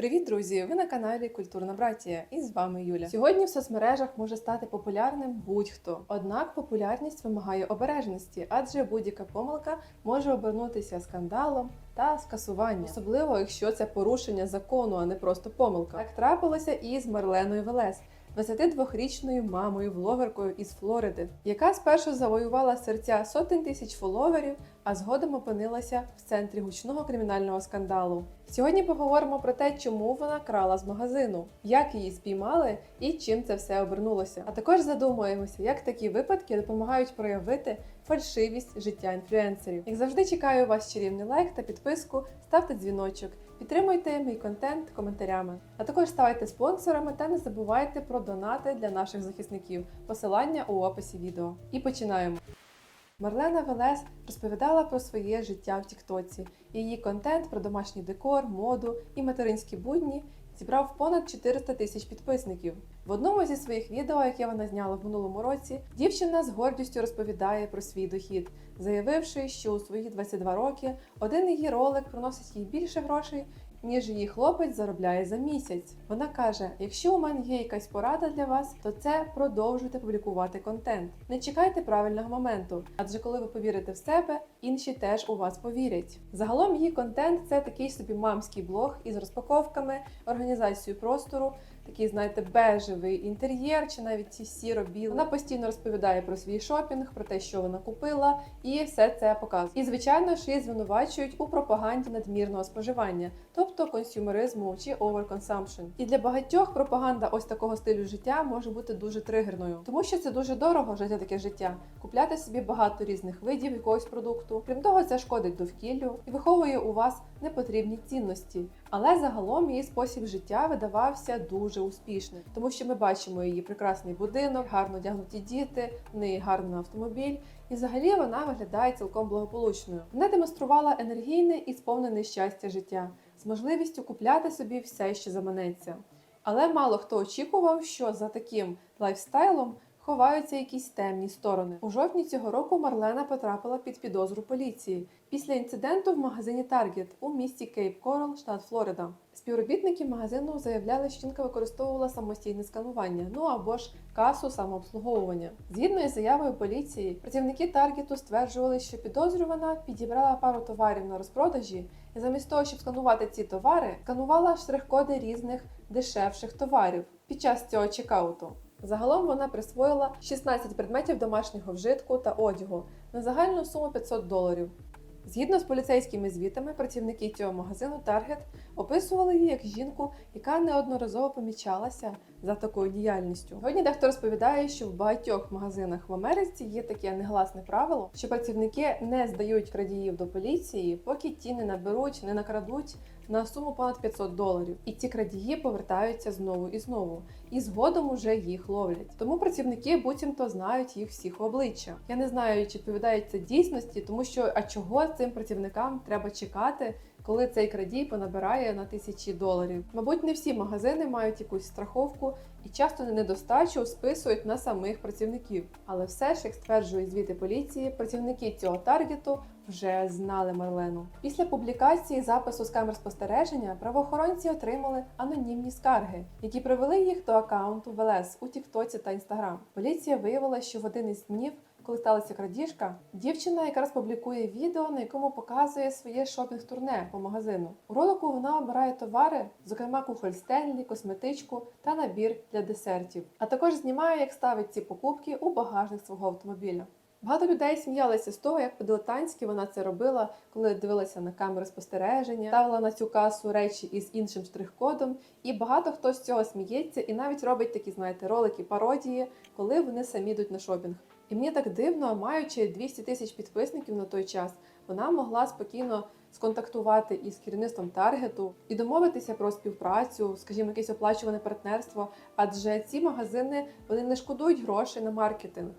Привіт, друзі! Ви на каналі Культурна Братія і з вами Юля. Сьогодні в соцмережах може стати популярним будь-хто. Однак популярність вимагає обережності, адже будь-яка помилка може обернутися скандалом та скасуванням, особливо якщо це порушення закону, а не просто помилка. Так трапилося і з Марленою Велес. 22-річною мамою вловеркою із Флориди, яка спершу завоювала серця сотень тисяч фоловерів, а згодом опинилася в центрі гучного кримінального скандалу. Сьогодні поговоримо про те, чому вона крала з магазину, як її спіймали і чим це все обернулося. А також задумуємося, як такі випадки допомагають проявити фальшивість життя інфлюенсерів. Як завжди, чекаю вас чарівний лайк та підписку, ставте дзвіночок. Підтримуйте мій контент коментарями, а також ставайте спонсорами та не забувайте про донати для наших захисників. Посилання у описі відео. І починаємо. Марлена Велес розповідала про своє життя в Тіктоці. Її контент про домашній декор, моду і материнські будні зібрав понад 400 тисяч підписників. В одному зі своїх відео, яке вона зняла в минулому році, дівчина з гордістю розповідає про свій дохід, заявивши, що у свої 22 роки один її ролик приносить їй більше грошей. Ніж її хлопець заробляє за місяць. Вона каже: якщо у мене є якась порада для вас, то це продовжуйте публікувати контент. Не чекайте правильного моменту, адже коли ви повірите в себе, інші теж у вас повірять. Загалом її контент це такий собі мамський блог із розпаковками, організацією простору, такий, знаєте, бежевий інтер'єр чи навіть ці сіро-білий. Вона постійно розповідає про свій шопінг, про те, що вона купила, і все це показує. І звичайно ж її звинувачують у пропаганді надмірного споживання, тобто консюмеризму чи overconsumption. І для багатьох пропаганда ось такого стилю життя може бути дуже тригерною, тому що це дуже дорого жити таке життя, купляти собі багато різних видів якогось продукту. Крім того, це шкодить довкіллю і виховує у вас непотрібні цінності. Але загалом її спосіб життя видавався дуже успішним, тому що ми бачимо її прекрасний будинок, гарно одягнуті діти, в неї гарний автомобіль, і взагалі вона виглядає цілком благополучною. Вона демонструвала енергійне і сповнене щастя життя з можливістю купляти собі все, що заманеться. Але мало хто очікував, що за таким лайфстайлом ховаються якісь темні сторони. У жовтні цього року Марлена потрапила під підозру поліції після інциденту в магазині Target у місті Кейп Корал, штат Флорида. Співробітники магазину заявляли, що жінка використовувала самостійне сканування, ну або ж касу самообслуговування. Згідно із заявою поліції, працівники Таргету стверджували, що підозрювана підібрала пару товарів на розпродажі і замість того, щоб сканувати ці товари, сканувала штрих-коди різних дешевших товарів під час цього чекауту. Загалом вона присвоїла 16 предметів домашнього вжитку та одягу на загальну суму 500 доларів. Згідно з поліцейськими звітами, працівники цього магазину Target описували її як жінку, яка неодноразово помічалася за такою діяльністю. Сьогодні дехто розповідає, що в багатьох магазинах в Америці є таке негласне правило, що працівники не здають крадіїв до поліції, поки ті не наберуть, не накрадуть на суму понад 500 доларів. І ці крадії повертаються знову і знову, і згодом уже їх ловлять. Тому працівники буцімто знають їх всіх обличчя. Я не знаю, чи відповідає це дійсності, тому що а чого цим працівникам треба чекати, коли цей крадій понабирає на тисячі доларів. Мабуть, не всі магазини мають якусь страховку і часто недостачу списують на самих працівників. Але все ж, як стверджують звіти поліції, працівники цього таргету вже знали Марлену. Після публікації запису з камер спостереження правоохоронці отримали анонімні скарги, які привели їх до акаунту ВЛС у Тіктоці та Інстаграм. Поліція виявила, що в один із днів. Коли сталася крадіжка, дівчина якраз публікує відео, на якому показує своє шопінг-турне по магазину. У ролику вона обирає товари, зокрема кухоль Стенлі, косметичку та набір для десертів. А також знімає, як ставить ці покупки у багажник свого автомобіля. Багато людей сміялися з того, як по-дилетантськи вона це робила, коли дивилася на камери спостереження, ставила на цю касу речі із іншим штрих-кодом. І багато хто з цього сміється і навіть робить такі, знаєте, ролики пародії, коли вони самі йдуть на шопінг. І мені так дивно, маючи 200 тисяч підписників на той час, вона могла спокійно сконтактувати із керівництвом таргету і домовитися про співпрацю, скажімо, якесь оплачуване партнерство. Адже ці магазини вони не шкодують грошей на маркетинг.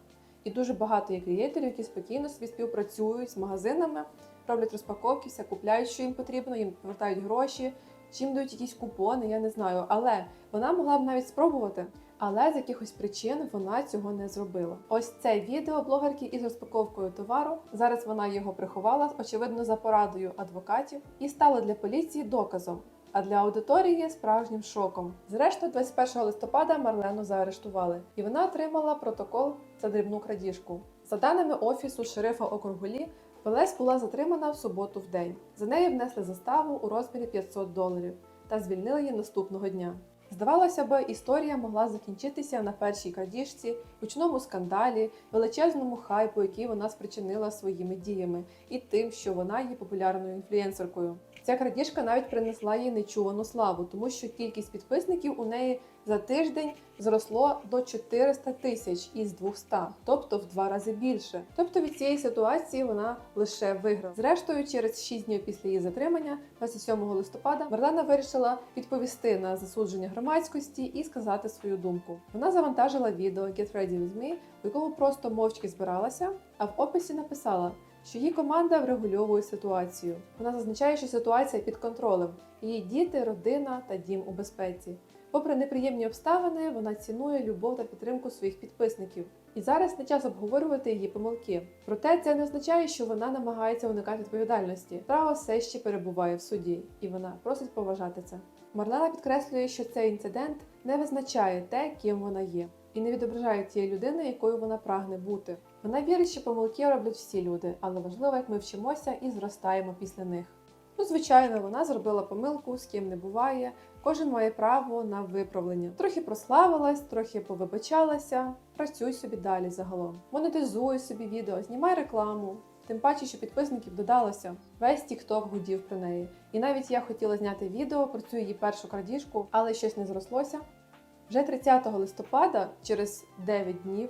І дуже багато є клієнтів, які спокійно собі співпрацюють з магазинами, роблять розпаковки, все купляють, що їм потрібно, їм повертають гроші, чим дають якісь купони, я не знаю. Але вона могла б навіть спробувати. Але з якихось причин вона цього не зробила. Ось це відео блогерки із розпаковкою товару. Зараз вона його приховала, очевидно, за порадою адвокатів, і стало для поліції доказом. а для аудиторії справжнім шоком. Зрештою, 21 листопада Марлену заарештували, і вона отримала протокол за дрібну крадіжку. За даними офісу шерифа округу Лі, Велес була затримана в суботу в день. За неї внесли заставу у розмірі 500 доларів та звільнили її наступного дня. Здавалося б, історія могла закінчитися на першій крадіжці, гучному скандалі, величезному хайпу, який вона спричинила своїми діями, і тим, що вона є популярною інфлюенсеркою. Ця крадіжка навіть принесла їй нечувану славу, тому що кількість підписників у неї за тиждень зросло до 400 тисяч із 200, тобто в два рази більше. Тобто від цієї ситуації вона лише виграла. Зрештою, через 6 днів після її затримання, 27 листопада, Марлена вирішила відповісти на засудження громадськості і сказати свою думку. Вона завантажила відео Get Ready With Me, в якому просто мовчки збиралася, а в описі написала. Що її команда врегульовує ситуацію. Вона зазначає, що ситуація під контролем. Її діти, родина та дім у безпеці. Попри неприємні обставини, вона цінує любов та підтримку своїх підписників. І зараз не час обговорювати її помилки. Проте це не означає, що вона намагається уникати відповідальності. Справа все ще перебуває в суді, і вона просить поважати це. Марлена підкреслює, що цей інцидент не визначає те, ким вона є, і не відображає тієї людини, якою вона прагне бути. Вона вірить, що помилки роблять всі люди, але важливо, як ми вчимося і зростаємо після них. Ну, звичайно, вона зробила помилку, з ким не буває. Кожен має право на виправлення. Трохи прославилась, трохи повибачалася. Працюй собі далі загалом. Монетизуй собі відео, знімай рекламу. Тим паче, що підписників додалося. Весь TikTok гудів про неї. І навіть я хотіла зняти відео про цю її першу крадіжку, але щось не зрослося. Вже 30 листопада, через 9 днів,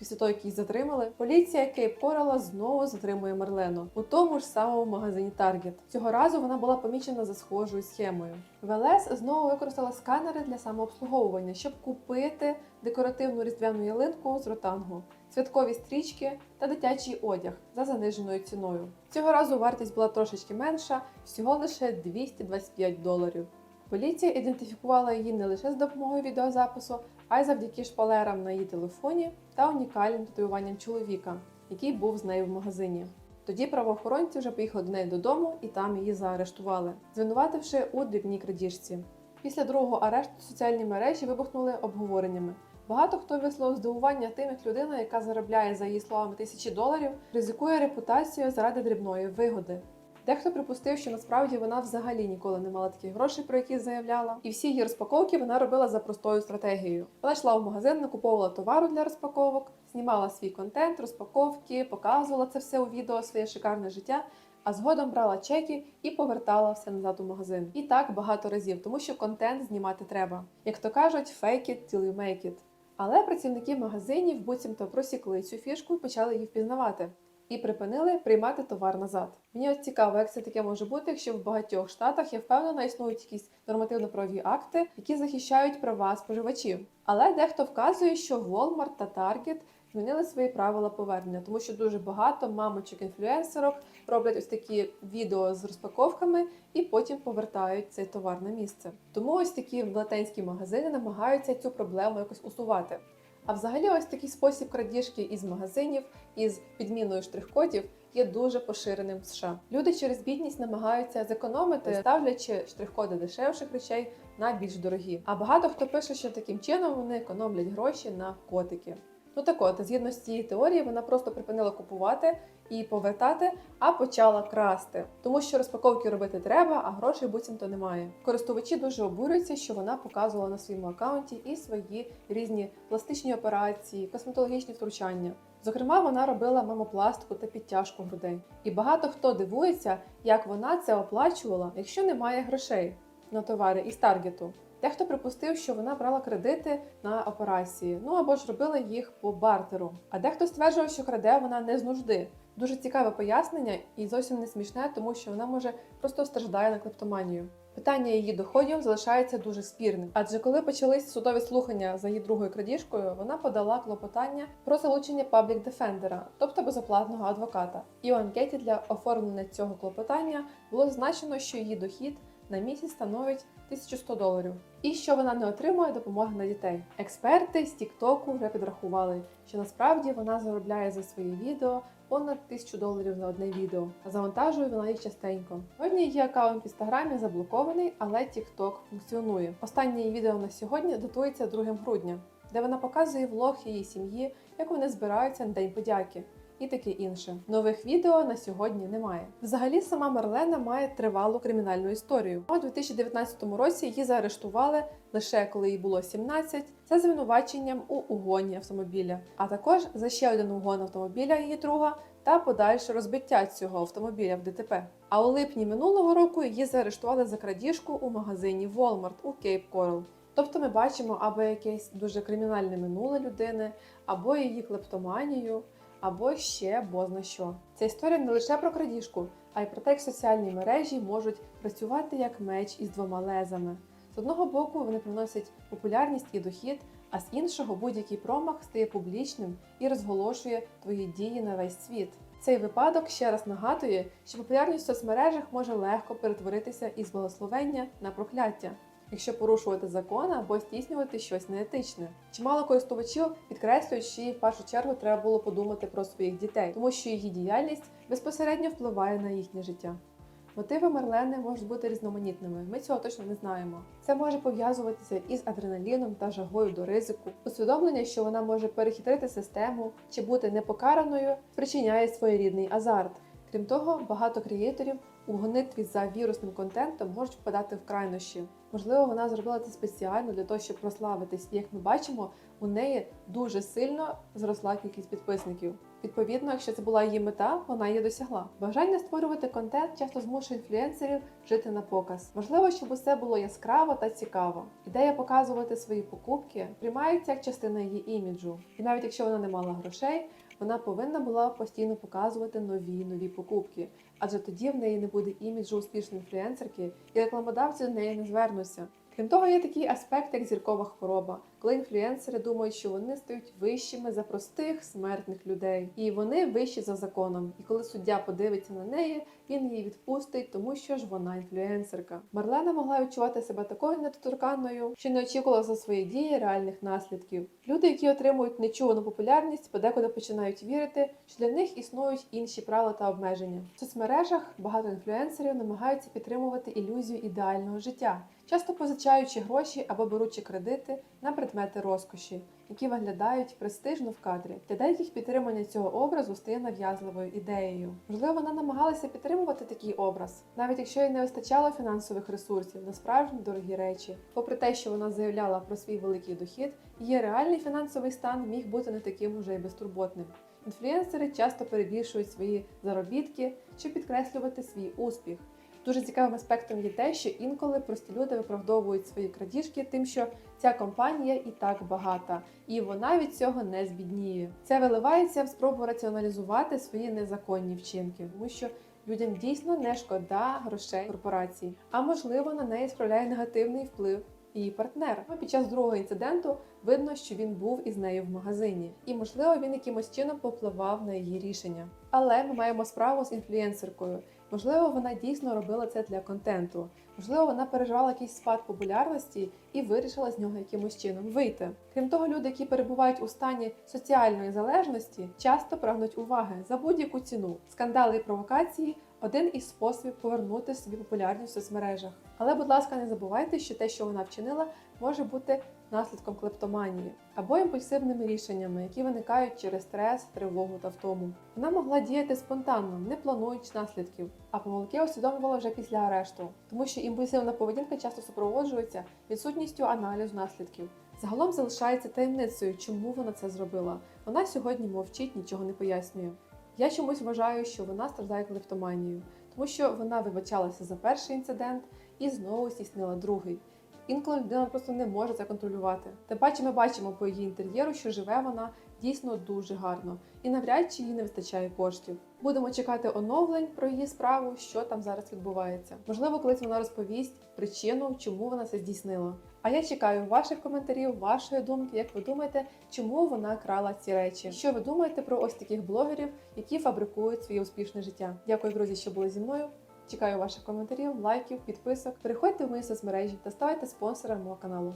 після того, як її затримали, поліція Кейп Корала знову затримує Марлену у тому ж самому магазині Target. Цього разу вона була помічена за схожою схемою. ВЛС знову використала сканери для самообслуговування, щоб купити декоративну різдвяну ялинку з ротангу, святкові стрічки та дитячий одяг за заниженою ціною. Цього разу вартість була трошечки менша, всього лише 225 доларів. Поліція ідентифікувала її не лише з допомогою відеозапису, а й завдяки шпалерам на її телефоні та унікальним татуюванням чоловіка, який був з нею в магазині. Тоді правоохоронці вже поїхали до неї додому і там її заарештували, звинувативши у дрібній крадіжці. Після другого арешту соціальні мережі вибухнули обговореннями. Багато хто висловив здивування тим, як людина, яка заробляє за її словами тисячі доларів, ризикує репутацією заради дрібної вигоди. Дехто припустив, що насправді вона взагалі ніколи не мала таких грошей, про які заявляла, і всі її розпаковки вона робила за простою стратегією. Вона йшла в магазин, накуповувала товару для розпаковок, знімала свій контент, розпаковки, показувала це все у відео, своє шикарне життя. А згодом брала чеки і повертала все назад у магазин. І так багато разів, тому що контент знімати треба. Як то кажуть, fake it till you make it. Але працівники магазинів буцімто просікли цю фішку і почали її впізнавати і припинили приймати товар назад. Мені от цікаво, як це таке може бути, якщо в багатьох штатах я впевнена, існують якісь нормативно-правові акти, які захищають права споживачів. Але дехто вказує, що Walmart та Target змінили свої правила повернення, тому що дуже багато мамочок-інфлюенсерок роблять ось такі відео з розпаковками і потім повертають цей товар на місце. Тому ось такі велетенські магазини намагаються цю проблему якось усувати. А взагалі, ось такий спосіб крадіжки із магазинів із підміною штрих-кодів є дуже поширеним в США. Люди через бідність намагаються зекономити, ставлячи штрих-коди дешевших речей на більш дорогі. А багато хто пише, що таким чином вони економлять гроші на котики. Ну так от, згідно з цієї теорії, вона просто припинила купувати і повертати, а почала красти, тому що розпаковки робити треба, а грошей буцімто немає. Користувачі дуже обурюються, що вона показувала на своєму аккаунті і свої різні пластичні операції, косметологічні втручання. Зокрема, вона робила мамопластику та підтяжку грудей. І багато хто дивується, як вона це оплачувала, якщо немає грошей на товари із таргету. Дехто припустив, що вона брала кредити на операції, ну або ж робила їх по бартеру. А дехто стверджував, що краде вона не з нужди. Дуже цікаве пояснення і зовсім не смішне, тому що вона може просто страждає на клептоманію. Питання її доходів залишається дуже спірним, адже коли почались судові слухання за її другою крадіжкою, вона подала клопотання про залучення паблік дефендера, тобто безоплатного адвоката. І у анкеті для оформлення цього клопотання було зазначено, що її дохід на місяць становить 1100 доларів, і що вона не отримує допомоги на дітей. Експерти з Тіктоку вже підрахували, що насправді вона заробляє за свої відео понад 1000 доларів за одне відео, завантажує вона їх частенько. Сьогодні її аккаунт в інстаграмі заблокований, але TikTok функціонує. Останнє відео на сьогодні датується 2 грудня, де вона показує влог її сім'ї, як вони збираються на День подяки. І таке інше. Нових відео на сьогодні немає. Взагалі, сама Марлена має тривалу кримінальну історію. У 2019 році її заарештували лише коли їй було 17, за звинуваченням у угоні автомобіля, а також за ще один угон автомобіля її друга та подальше розбиття цього автомобіля в ДТП. А у липні минулого року її заарештували за крадіжку у магазині Walmart у Кейп Корал. Тобто ми бачимо або якесь дуже кримінальне минуле людини, або її клептоманію, або ще бозна що. Ця історія не лише про крадіжку, а й про те, як соціальні мережі можуть працювати як меч із двома лезами. З одного боку вони приносять популярність і дохід, а з іншого будь-який промах стає публічним і розголошує твої дії на весь світ. Цей випадок ще раз нагадує, що популярність в соцмережах може легко перетворитися із благословення на прокляття, якщо порушувати закон або здійснювати щось неетичне. Чимало користувачів підкреслюють, що їй в першу чергу треба було подумати про своїх дітей, тому що її діяльність безпосередньо впливає на їхнє життя. Мотиви Мерлени можуть бути різноманітними. Ми цього точно не знаємо. Це може пов'язуватися із адреналіном та жагою до ризику. Усвідомлення, що вона може перехитрити систему чи бути непокараною, спричиняє своєрідний азарт. Крім того, багато креаторів у гонитві за вірусним контентом можуть впадати в крайнощі. Можливо, вона зробила це спеціально для того, щоб прославитись. І як ми бачимо, у неї дуже сильно зросла кількість підписників. Відповідно, якщо це була її мета, вона її досягла. Бажання створювати контент часто змушує інфлюенсерів жити на показ. Важливо, щоб усе було яскраво та цікаво. Ідея показувати свої покупки приймається як частина її іміджу. І навіть якщо вона не мала грошей, вона повинна була постійно показувати нові нові покупки, адже тоді в неї не буде іміджу успішної інфлюенсерки, і рекламодавці до неї не звернуться. Крім того, є такий аспект, як зіркова хвороба, коли інфлюенсери думають, що вони стають вищими за простих смертних людей, і вони вищі за законом. І коли суддя подивиться на неї, він її відпустить, тому що ж вона інфлюенсерка. Марлена могла відчувати себе такою недоторканною, що не очікувала за свої дії реальних наслідків. Люди, які отримують нечувану популярність, подекуди починають вірити, що для них існують інші правила та обмеження. В соцмережах багато інфлюенсерів намагаються підтримувати ілюзію ідеального життя, часто позичаючи гроші або беручи кредити на предмети розкоші, які виглядають престижно в кадрі. Для деяких підтримання цього образу стає нав'язливою ідеєю. Можливо, вона намагалася підтримувати такий образ, навіть якщо їй не вистачало фінансових ресурсів на справжні дорогі речі. Попри те, що вона заявляла про свій великий дохід, її реальний фінансовий стан міг бути не таким уже й безтурботним. Інфлюенсери часто перебільшують свої заробітки, щоб підкреслювати свій успіх. Дуже цікавим аспектом є те, що інколи прості люди виправдовують свої крадіжки тим, що ця компанія і так багата, і вона від цього не збідніє. Це виливається в спробу раціоналізувати свої незаконні вчинки, тому що людям дійсно не шкода грошей корпорацій, а можливо на неї справляє негативний вплив. Її партнер Ну, під час другого інциденту видно, що він був із нею в магазині, і можливо він якимось чином попливав на її рішення. Але ми маємо справу з інфлюенсеркою. Можливо, вона дійсно робила це для контенту. Можливо, вона переживала якийсь спад популярності і вирішила з нього якимось чином вийти. Крім того, люди, які перебувають у стані соціальної залежності, часто прагнуть уваги за будь-яку ціну. Скандали і провокації один із способів повернути собі популярність в соцмережах. Але, будь ласка, не забувайте, що те, що вона вчинила, може бути наслідком клептоманії або імпульсивними рішеннями, які виникають через стрес, тривогу та втому. Вона могла діяти спонтанно, не плануючи наслідків, а помилки усвідомлювала вже після арешту, тому що імпульсивна поведінка часто супроводжується відсутністю аналізу наслідків. Загалом залишається таємницею, чому вона це зробила. Вона сьогодні мовчить, нічого не пояснює. Я чомусь вважаю, що вона страждає клептоманією, тому що вона вибачалася за перший інцидент і знову здійснила другий. Інколи людина просто не може це контролювати. Тим паче ми бачимо по її інтер'єру, що живе вона дійсно дуже гарно, і навряд чи їй не вистачає коштів. Будемо чекати оновлень про її справу, що там зараз відбувається. Можливо, колись вона розповість причину, чому вона це здійснила. А я чекаю ваших коментарів, вашої думки, як ви думаєте, чому вона крала ці речі? Що ви думаєте про ось таких блогерів, які фабрикують своє успішне життя? Дякую, друзі, що були зі мною. Чекаю ваших коментарів, лайків, підписок. Переходьте в мої соцмережі та ставайте спонсором мого каналу.